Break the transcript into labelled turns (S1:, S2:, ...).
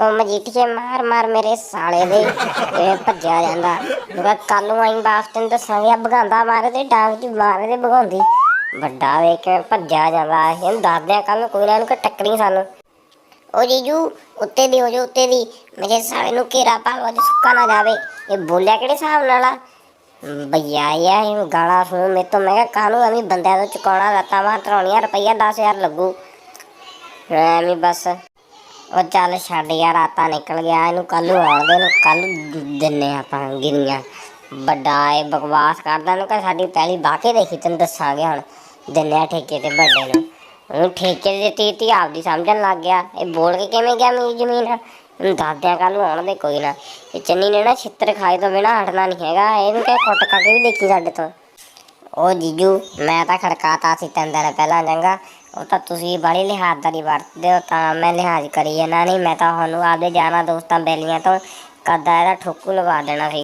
S1: ਉਹ ਮਜੀਠੀਏ ਮਾਰ ਮਾਰ ਮੇਰੇ ਸਾਲੇ ਦੇ। ਜਿਵੇਂ ਭੱਜਿਆ ਜਾਂਦਾ। ਮੈਂ ਕੱਲ ਨੂੰ ਆਈ ਬਾਸ ਤੈਨੂੰ ਦੱਸਾਂਗੇ ਭਗਾਂਦਾ ਮਾਰੇ ਡਾਂਗ ਦੀ ਮਾਰੇ ਭਗਾਉਂਦੀ ਵੱਡਾ ਵੇਖ ਕੇ ਭੱਜਿਆ ਜਾਂਦਾ। ਇਹਨੂੰ ਦੱਸਦੇ ਆ ਕੱਲ ਨੂੰ ਕੋਈ ਨਾ ਇਹਨੂੰ ਟੱਕਰੀ ਸਾਨੂੰ। ਉਹ ਜੀਜੂ, ਉੱਤੇ ਦੀ ਹੋ ਜਾ ਉੱਤੇ ਦੀ। ਮੇਰੇ ਸਾਲੇ ਨੂੰ ਘੇਰਾ ਪਾ ਲੋ ਅੱਜ ਸੁੱਕਾ ਨਾ ਜਾਵੇ। ਇਹ ਬੋਲਿਆ ਕਿਹੜੇ ਹਿਸਾਬ ਨਾਲ ਆ? ਭਈਆ ਯਾ ਇਹ ਗਾਲਾਂ ਸੁਣ ਮੇਰੇ ਤੋਂ। ਮੈਂ ਕਿਹਾ ਕਾਹਨੂੰ ਐਵੇਂ ਬੰਦਿਆਂ ਤੋਂ ਚੁਕਾਉਣਾ, ਲੱਤਾਂ ਮਾਰ ਤਰਾਉਣੀਆਂ, ਰੁਪਈਆ 10000 ਲੱਗੂ। ਐਵੇਂ ਬਸ। ਉਹ ਚੱਲ ਛੱਡ ਯਾਰ ਰਾਤਾਂ ਨਿਕਲ ਗਿਆ, ਇਹਨੂੰ ਕੱਲ ਨੂੰ ਆਉਣ ਦੇ ਨੂੰ ਕੱਲ ਦਿੰਨੇ ਆਪਾਂ ਗਿਰੀਆਂ। ਵੱਡਾ ਇਹ ਬਕਵਾਸ ਕਰਦਾ ਨੂੰ ਕਿ ਸਾਡੀ ਪਹਿਲੀ ਬਾਕੇ ਦੇਖੀ, ਤੈਨੂੰ ਦੱਸਾਂਗੇ ਹੁਣ। ਦਿੰਨੇ ਆ ਠੇਕੇ ਤੇ ਵੱਡੇ ਨੂੰ। ਉਹ ਠੇਕੇ ਦੇ ਤੀ ਤੀ ਆਪਦੀ ਸਮਝਣ ਲੱਗ ਗਿਆ। ਇਹ ਬੋਲ ਕੇ ਕਿਵੇਂ ਗਿਆ ਮੇਰੀ ਜ਼ਮੀਨ? ਇਹਨੂੰ ਦੱਸਦਿਆਂ ਕੱਲ ਨੂੰ ਆਉਣ ਦੇ ਕੋਈ ਨਾ। ਇਹ ਚੰਨੀ ਨੇ ਨਾ ਛਿੱਤਰ ਖਾਏ ਤੋਂ ਬਿਨਾ ਹਟਣਾ ਨਹੀਂ ਹੈਗਾ। ਇਹਨੂੰ ਕਹਿ ਕੁੱਟ ਕਾ ਕੇ ਵੀ ਦੇਖੀ ਸਾਡੇ ਤੋਂ। ਉਹ ਜੀਜੂ, ਮੈਂ ਤਾਂ ਖੜਕਾਤਾ ਸੀ ਤਿੰਨ ਦਿਨ ਪਹਿਲਾਂ ਚੰਗਾ। ਉਹ ਤਾਂ ਤੁਸੀਂ ਬੜੀ ਲਿਹਾਜ਼ਦਾਰੀ ਵਰਤਦੇ ਹੋ, ਤਾਂ ਮੈਂ ਲਿਹਾਜ਼ ਕਰੀ ਜਾਂਦਾ ਨਹੀਂ ਮੈਂ ਤਾਂ ਤੁਹਾਨੂੰ ਆਪਦੇ ਜਾਣਾ ਦੋਸਤਾਂ ਬੈਲੀਆਂ ਤੋਂ ਕਦਾ ਇਹਦਾ ਠੋਕੂ ਲਵਾ ਦੇਣਾ ਸੀ।